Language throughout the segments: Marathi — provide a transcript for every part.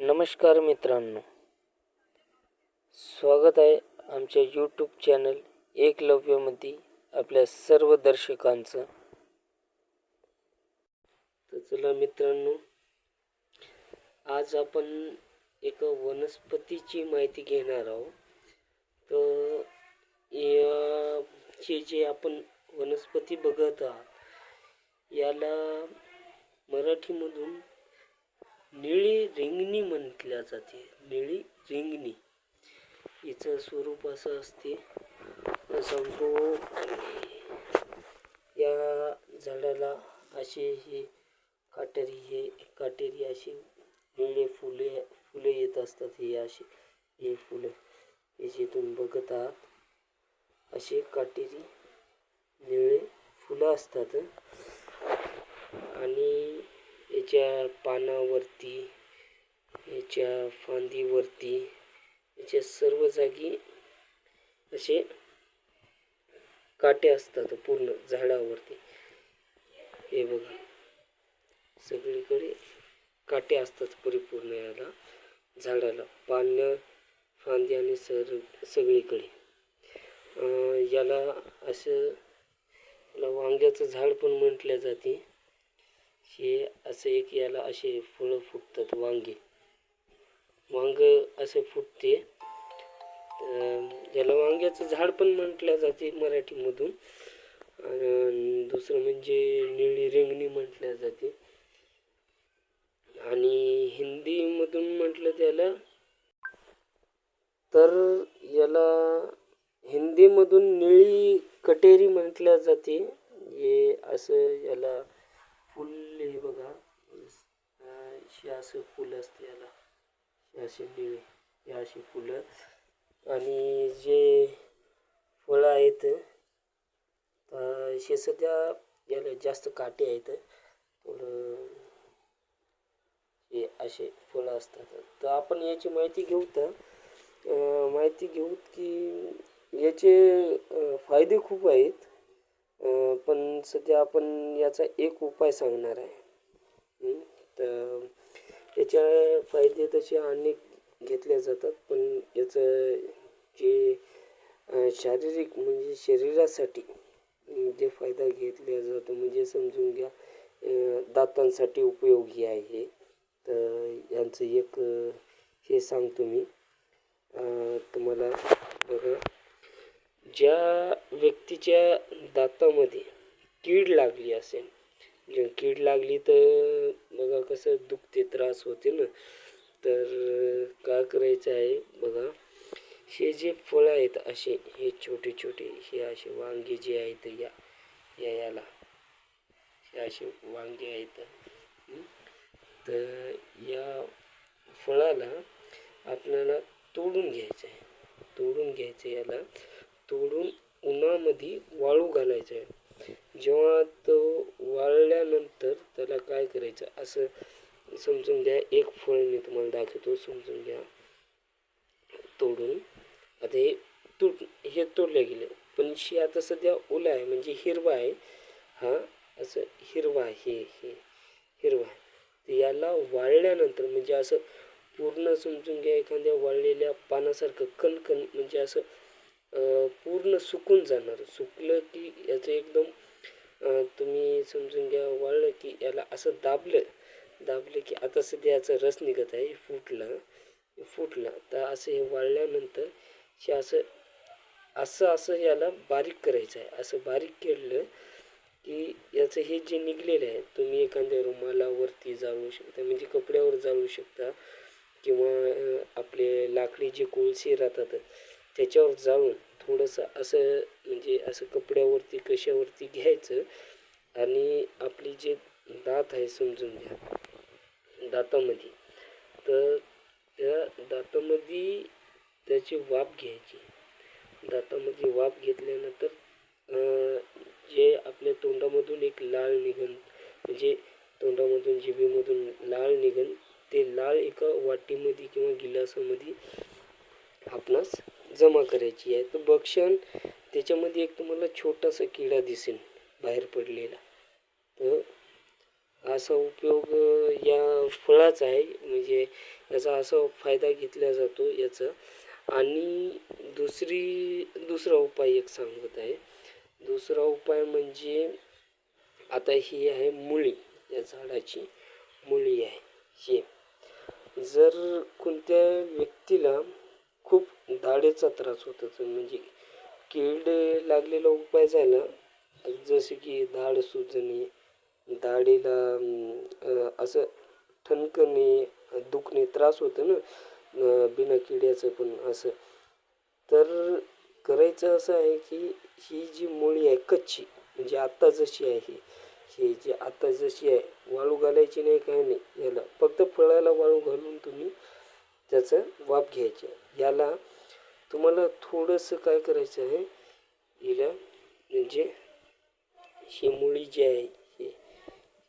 नमस्कार मित्रांनो. स्वागत आहे आमच्या यूट्यूब चॅनल एकलव्यमध्ये आपल्या सर्व दर्शकांचं. तर चला मित्रांनो आज आपण एका वनस्पतीची माहिती घेणार आहोत. तर याचे जे आपण वनस्पती बघत आहात याला मराठीमधून निळी रिंगणी म्हटल्या जाते. निळी रिंगणी. हिचं स्वरूप असं असते. संपूर्ण या झाडाला असे हे काटेरी हे काटेरी अशी निळे फुले फुले येत असतात. हे असे हे फुलं. हे बघतात बघत आहात. असे काटेरी निळे फुलं असतात. आणि याच्या पानावरती याच्या फांदीवरती याच्या सर्व जागी असे काटे असतात पूर्ण झाडावरती. हे बघा. सगळीकडे काटे असतात परिपूर्ण याला झाडाला. पानं फांदी आणि सर सगळीकडे. याला असं याला वांग्याचं झाड पण म्हटल्या जाते. हे असं एक याला असे फळं फुटतात वांगे. वांग असे फुटते. याला वांग्याचं झाड पण म्हटलं जाते मराठीमधून. आणि दुसरं म्हणजे निळी रिंगणी म्हटल्या जाते. आणि हिंदीमधून म्हटलं त्याला तर याला हिंदीमधून निळी कटेरी म्हटल्या जाते. हे असं याला फुल हे बघा हे असं फुल असते याला. असे निळे हे अशी फुलं आणि जे फळं आहेत हे सध्या याला जास्त काटे आहेत. थोडं हे असे फळं असतात. तर आपण याची माहिती घेऊ तर माहिती घेऊ की याचे फायदे खूप आहेत. पण सध्या आपण याचा एक उपाय सांगणार आहे. तर याच्या फायदे तसे अनेक घेतले जातात पण याचं जे शारीरिक म्हणजे शरीरासाठी जे फायदा घेतला जातो म्हणजे समजून घ्या दातांसाठी उपयोगी आहे. तर यांचं एक हे सांगतो मी. तुम्हाला बघा ज्या व्यक्तीच्या दातामध्ये कीड लागली असेल कीड लागली तर बघा कसं दुखते त्रास होते ना तर काय करायचं आहे बघा. हे जे फळं आहेत असे हे छोटे छोटे हे असे वांगे जे आहेत या या याला. हे असे वांगे आहेत. तर या फळाला आपल्याला तोडून घ्यायचं आहे. तोडून घ्यायचं याला. तोडून उन्हामध्ये वाळू घालायचं आहे. जेव्हा तो वाळल्यानंतर त्याला काय करायचं? असं समजून घ्या एक फळ मी तुम्हाला दाखवतो. समजून घ्या. तोडून. आता हे तुट हे तोडले गेले. पण शी आता सध्या ओला आहे म्हणजे हिरवा आहे. हा असं हिरवा हे हे हिरवा तर याला वाळल्यानंतर म्हणजे असं पूर्ण समजून घ्या एखाद्या वाळलेल्या पानासारखं कणकण म्हणजे असं पूर्ण सुकून जाणार. सुकलं की याचं एकदम तुम्ही समजून घ्या वाळलं की याला असं दाबलं दाबलं की आता सध्या याचा रस निघत आहे फुटला फुटला. तर असं हे वाळल्यानंतर हे असं असं असं याला बारीक करायचं आहे. असं बारीक केलं की याचं हे जे निघलेलं आहे तुम्ही एखाद्या रुमालावरती जाळू शकता म्हणजे कपड्यावर जाळू शकता किंवा आपले लाकडी जे कोळसे राहतात त्याच्यावर जाऊन थोडंसं असं म्हणजे असं कपड्यावरती कशावरती घ्यायचं आणि आपली जे दात आहे समजून घ्या दातामध्ये. तर त्या दातामध्ये त्याची वाफ घ्यायची. दातामध्ये वाफ घेतल्यानंतर जे आपल्या तोंडामधून एक लाळ निघन म्हणजे तोंडामधून जिभेमधून लाळ निघन ते लाळ एका वाटीमध्ये किंवा गिलासामध्ये आपणास जमा करायची आहे. तर बक्षण त्याच्यामध्ये एक तुम्हाला छोटासा किडा दिसेल बाहेर पडलेला. तर असा उपयोग या फळाचा आहे. म्हणजे याचा असा फायदा घेतला जातो याचा. आणि दुसरी दुसरा उपाय एक सांगत आहे. दुसरा उपाय म्हणजे आता ही आहे मुळी या झाडाची मुळी आहे. ही. जर कोणत्या व्यक्तीला खूप दाढेचा त्रास होत असेल. म्हणजे कीड लागलेला उपाय झाला जसे की दाढ सुजणे दाढीला असं ठणकणे दुखणे त्रास होतो ना बिना किड्याचं पण असं. तर करायचं असं आहे की ही जी मुळी आहे कच्ची म्हणजे आत्ता जशी आहे ही जी आत्ता जशी आहे वाळू घालायची नाही काय नाही याला फक्त फळाला वाळू घालून तुम्ही त्याचं वाफ घ्यायचे. याला तुम्हाला थोडंसं काय करायचं आहे हिला म्हणजे ही मुळी जी आहे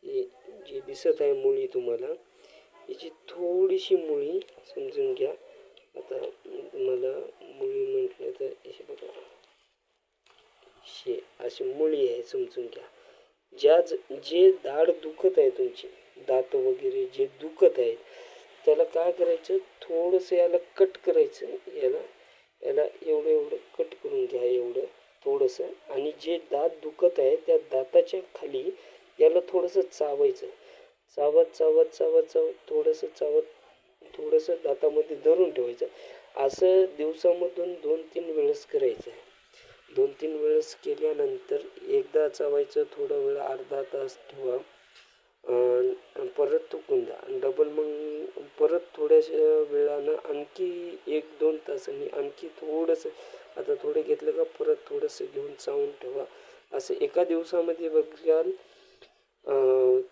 ही जी दिसत आहे मुळी तुम्हाला याची थोडीशी मुळी समजून घ्या. आता तुम्हाला मुळी म्हटलं तर हे बघा. शे अशी मुळी आहे समजून घ्या. ज्या जे दाढ दुखत आहे तुमची दात वगैरे जे दुखत आहेत त्याला काय करायचं? थोडंसं याला कट करायचं. याला याला एवढं एवढं कट करून घ्या एवढं थोडंसं. आणि जे दात दुखत आहे त्या दाताच्या खाली याला थोडंसं चावायचं. चावत चावत चावत चावत थोडंसं चावत थोडंसं दातामध्ये धरून ठेवायचं. असं दिवसामधून दोन तीन वेळेस करायचं. दोन तीन वेळेस केल्यानंतर एकदा चावायचं थोडा वेळ अर्धा तास ठेवा. परत तुकून द्या आणि डबल मग परत थोड्याशा वेळानं आणखी एक दोन तासांनी आणखी थोडंसं आता थोडं घेतलं का परत थोडंसं घेऊन चावून ठेवा. असं एका दिवसामध्ये बघाल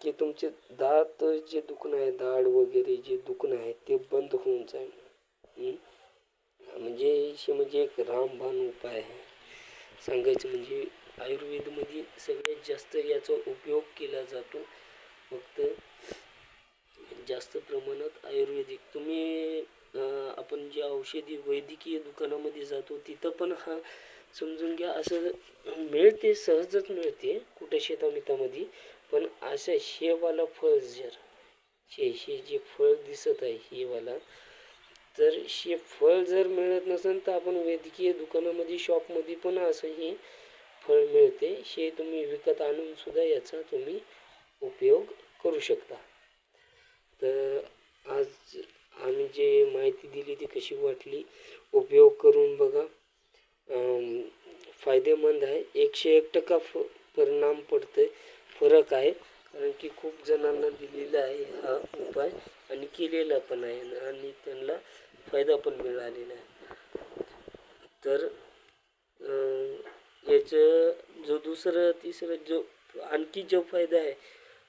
की तुमचे दात जे दुखणं आहे दाढ वगैरे जे दुखणं आहे ते बंद होऊन जाईल. म्हणजे हे म्हणजे एक रामबाण उपाय आहे. सांगायचं म्हणजे आयुर्वेदमध्ये सगळ्यात जास्त याचा उपयोग केला जातो. फक्त जास्त प्रमाणात आयुर्वेदिक. तुम्ही आपण जे औषधी वैद्यकीय दुकानामध्ये जातो तिथं पण हा समजून घ्या. असं मिळते सहजच मिळते कुठे शेतामितामध्ये. पण असं शेवाला फळ जर शे शे जे फळ दिसत आहे हेवाला तर शे फळ जर मिळत नसेल तर आपण वैद्यकीय दुकानामध्ये शॉपमध्ये पण असं हे फळ मिळते. शे तुम्ही विकत आणून सुद्धा याचा तुम्ही उपयोग करू शकता. तर आज आम्ही जे माहिती दिली ती कशी वाटली उपयोग करून बघा. फायदेमंद आहे. एकशे एक टक्का फ परिणाम पडतोय. फरक आहे. कारण की खूप जणांना दिलेला आहे हा उपाय आणि केलेला पण आहे आणि त्यांना फायदा पण मिळालेला आहे. तर याचं जो दुसरं तिसरं जो आणखी जो फायदा आहे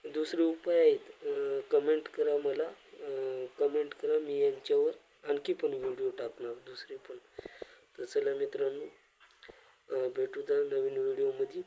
दुसरे उपाय आहेत. कमेंट करा मला. कमेंट करा. मी यांच्यावर आणखी पण व्हिडिओ टाकणार. दुसरे पण. तर चला मित्रांनो भेटू तर नवीन व्हिडिओमध्ये